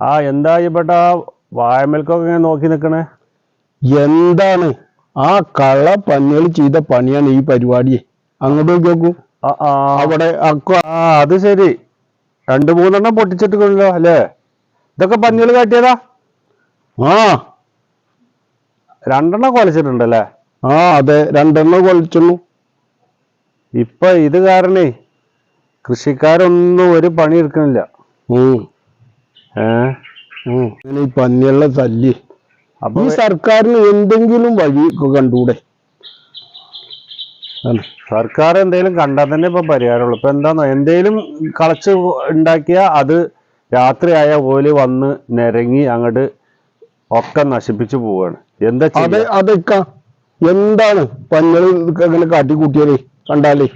ആ എന്താ ഇപ്പെട്ട വായമേൽക്കൊക്കെ ഇങ്ങനെ നോക്കി നിക്കണേ? എന്താണ്? ആ കള്ള പന്നികൾ ചെയ്ത പണിയാണ് ഈ പരിപാടി. അങ്ങോട്ട് നോക്കി. അവിടെ ആ അത് ശരി. രണ്ടു മൂന്നെണ്ണം പൊട്ടിച്ചിട്ടുണ്ടല്ലോ അല്ലേ? ഇതൊക്കെ പന്നികൾ കാട്ടിയതാ? ആ. രണ്ടെണ്ണം കൊലച്ചിട്ടുണ്ടല്ലേ? ആ അതെ രണ്ടെണ്ണം കൊലച്ചുള്ളൂ ഇപ്പൊ ഇത് കാരണേ കൃഷിക്കാരൊന്നും ഒരു പണി എടുക്കണില്ല ഈ പന്നിയുള്ള തല്ലി. അപ്പൊ ഈ സർക്കാരിന് എന്തെങ്കിലും വഴി കണ്ടൂടെ. സർക്കാർ എന്തെങ്കിലും കണ്ടാൽ തന്നെ ഇപ്പൊ പരിഹാരമുള്ളൂ. ഇപ്പൊ എന്താന്നോ എന്തേലും കളച്ച് ഉണ്ടാക്കിയ അത് രാത്രിയായ പോലെ വന്ന് നിരങ്ങി അങ്ങോട്ട് ഒക്കെ നശിപ്പിച്ചു പോവാണ്. എന്താ അത് അതൊക്കെ എന്താണ് പന്നികൾ ഇങ്ങനെ കാട്ടിക്കൂട്ടിയാലേ കണ്ടാലേ?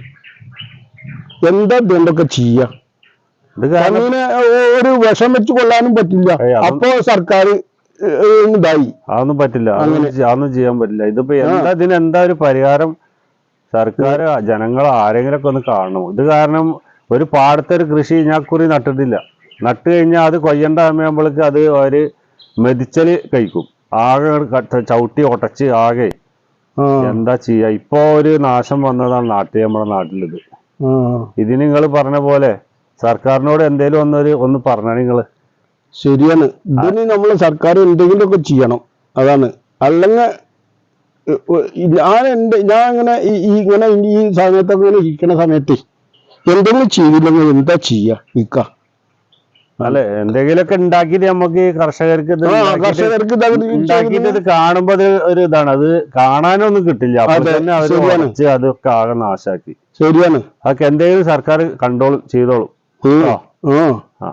എന്താ ഇതുകൊണ്ടൊക്കെ ചെയ്യാ? ഇത് കാരണം അങ്ങനെ ഒരു വിഷം വെച്ച് കൊള്ളാനും പറ്റില്ല. അപ്പോ സർക്കാർ ഇതായി. അതൊന്നും പറ്റില്ല. അതൊന്നും ചെയ്യാൻ പറ്റില്ല. ഇതിപ്പോ എന്താ ഇതിന് എന്താ ഒരു പരിഹാരം? സർക്കാർ ജനങ്ങൾ ആരെങ്കിലും ഒക്കെ ഒന്ന് കാണണം. ഇത് കാരണം ഒരു പാടത്തെ ഒരു കൃഷി ഞാൻ കുറി നട്ടിട്ടില്ല. നട്ട് കഴിഞ്ഞാൽ അത് കൊയ്യേണ്ട സമയമ്പോഴേക്ക് അത് ഒരു മെതിച്ചൽ കഴിക്കും. ആകെ ചവിട്ടി ഒട്ടച്ച് ആകെ. എന്താ ചെയ്യാ? ഇപ്പൊ ഒരു നാശം വന്നതാണ് നാട്ടിൽ നമ്മുടെ നാട്ടിലിത്. ഇതിന് നിങ്ങൾ പറഞ്ഞ പോലെ സർക്കാരിനോട് എന്തേലും ഒന്നൊരു ഒന്ന് പറഞ്ഞ നിങ്ങൾ ശരിയാണ്. ഇതിന് നമ്മൾ സർക്കാർ എന്തെങ്കിലും ഒക്കെ ചെയ്യണം. അതാണ്. അല്ലെങ്കിൽ ഞാൻ എന്റെ ഞാൻ ഇങ്ങനെ ഇങ്ങനെ ഈ സമയത്തൊക്കെ ഇങ്ങനെ ഇരിക്കുന്ന സമയത്ത് എന്തെങ്കിലും ചെയ്തില്ലെങ്കിൽ എന്താ ചെയ്യാ? ഇക്ക അല്ലെ എന്തെങ്കിലുമൊക്കെ ഉണ്ടാക്കിയിട്ട് നമുക്ക് ഈ കർഷകർക്ക് കർഷകർക്ക് ഉണ്ടാക്കിയിട്ട് ഇത് കാണുമ്പോ അത് ഒരു ഇതാണ്. അത് കാണാനൊന്നും കിട്ടില്ല. അപ്പൊ തന്നെ. ഉടച്ച് അതൊക്കെ ആകെ നാശാക്കി. ശരിയാണ്. അതൊക്കെ എന്തെങ്കിലും സർക്കാർ കണ്ട്രോൾ ചെയ്തോളും. ഉം. ആ. ആ ആ